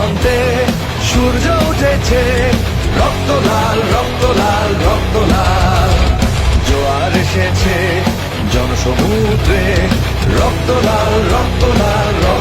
দিগন্তে সূর্য উঠেছে। রক্ত লাল রক্ত লাল রক্ত লাল। জোয়ার এসেছে জনসমুদ্রে। রক্ত লাল রক্ত লাল, রক্ত